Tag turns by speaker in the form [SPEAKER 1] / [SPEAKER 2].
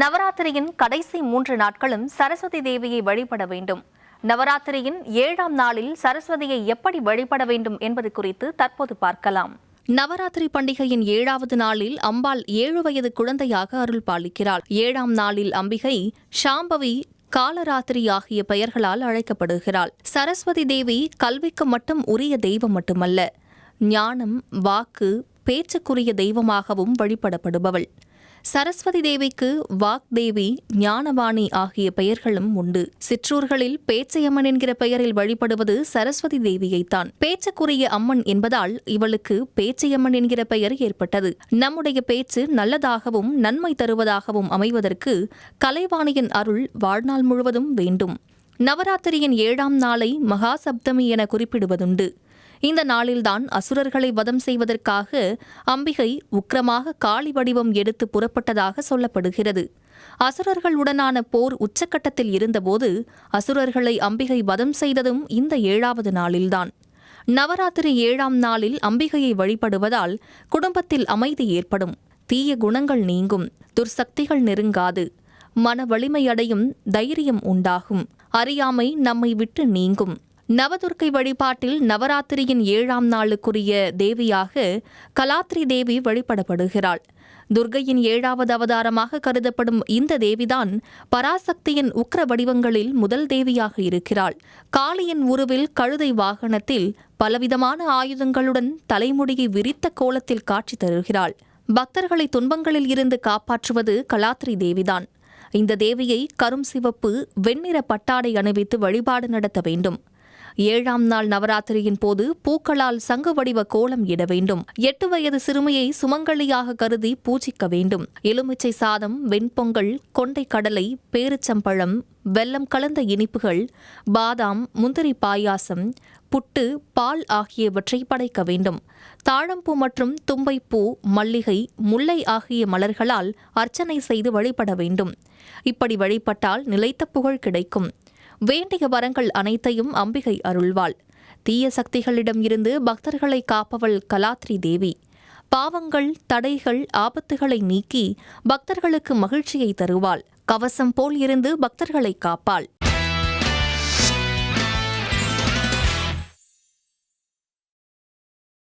[SPEAKER 1] நவராத்திரியின் கடைசி மூன்று நாட்களும் சரஸ்வதி தேவியை வழிபட வேண்டும். நவராத்திரியின் ஏழாம் நாளில் சரஸ்வதியை எப்படி வழிபட வேண்டும் என்பது குறித்து தற்போது பார்க்கலாம். நவராத்திரி பண்டிகையின் ஏழாவது நாளில் அம்பாள் ஏழு வயது குழந்தையாக அருள் பாலிக்கிறாள். ஏழாம் நாளில் அம்பிகை ஷாம்பவி காலராத்திரி ஆகிய பெயர்களால் அழைக்கப்படுகிறாள். சரஸ்வதி தேவி கல்விக்கு மட்டும் உரிய தெய்வம் மட்டுமல்ல ஞானம் வாக்கு பேச்சுக்குரிய தெய்வமாகவும் வழிபடப்படுபவள். சரஸ்வதி தேவிக்கு வாக்தேவி ஞானவாணி ஆகிய பெயர்களும் உண்டு. சிற்றூர்களில் பேச்சையம்மன் என்கிற பெயரில் வழிபடுவது சரஸ்வதி தேவியைத்தான். பேச்சுக்குரிய அம்மன் என்பதால் இவளுக்கு பேச்சையம்மன் என்கிற பெயர் ஏற்பட்டது. நம்முடைய பேச்சு நல்லதாகவும் நன்மை தருவதாகவும் அமைவதற்கு கலைவாணியின் அருள் வாழ்நாள் முழுவதும் வேண்டும். நவராத்திரியின் ஏழாம் நாளை மகா சப்தமி என குறிப்பிடுவதுண்டு. இந்த நாளில்தான் அசுரர்களை வதம் செய்வதற்காக அம்பிகை உக்கிரமாக காளி வடிவம் எடுத்து புறப்பட்டதாக சொல்லப்படுகிறது. அசுரர்களுடனான போர் உச்சக்கட்டத்தில் இருந்தபோது அசுரர்களை அம்பிகை வதம் செய்ததும் இந்த ஏழாவது நாளில்தான். நவராத்திரி ஏழாம் நாளில் அம்பிகையை வழிபடுவதால் குடும்பத்தில் அமைதி ஏற்படும். தீய குணங்கள் நீங்கும். துர்சக்திகள் நெருங்காது. மன வலிமையடையும் தைரியம் உண்டாகும். அறியாமை நம்மை விட்டு நீங்கும். நவதுர்க்கை வழிபாட்டில் நவராத்திரியின் ஏழாம் நாளுக்குரிய தேவியாக கலாத்ரி தேவி வழிபடப்படுகிறாள். துர்கையின் ஏழாவது அவதாரமாக கருதப்படும் இந்த தேவிதான் பராசக்தியின் உக்ர வடிவங்களில் முதல் தேவியாக இருக்கிறாள். காளியின் உருவில் கழுதை வாகனத்தில் பலவிதமான ஆயுதங்களுடன் தலைமுடியை விரித்த கோலத்தில் காட்சி தருகிறாள். பக்தர்களை துன்பங்களில் இருந்து காப்பாற்றுவது கலாத்ரி தேவிதான். இந்த தேவியை கரும் சிவப்பு வெண்ணிற பட்டாடை அணிவித்து வழிபாடு நடத்த வேண்டும். ஏழாம் நாள் நவராத்திரியின் போது பூக்களால் சங்கு வடிவ கோலம் இட வேண்டும். எட்டு வயது சிறுமியை சுமங்கலியாக கருதி பூஜிக்க வேண்டும். எலுமிச்சை சாதம் வெண்பொங்கல் கொண்டை கடலை பேரிச்சம்பழம் வெல்லம் கலந்த இனிப்புகள் பாதாம் முந்திரி பாயாசம் புட்டு பால் ஆகியவற்றை படைக்க வேண்டும். தாழம்பூ மற்றும் தும்பைப்பூ மல்லிகை முல்லை ஆகிய மலர்களால் அர்ச்சனை செய்து வழிபட வேண்டும். இப்படி வழிபட்டால் நிலைத்த புகழ் கிடைக்கும். வேண்டிய வரங்கள் அனைத்தையும் அம்பிகை அருள்வாள். தீய சக்திகளிடம் இருந்து பக்தர்களை காப்பவள் கலாத்ரி தேவி. பாவங்கள் தடைகள் ஆபத்துகளை நீக்கி பக்தர்களுக்கு மகிழ்ச்சியை தருவாள். கவசம் போல் இருந்து பக்தர்களை காப்பாள்.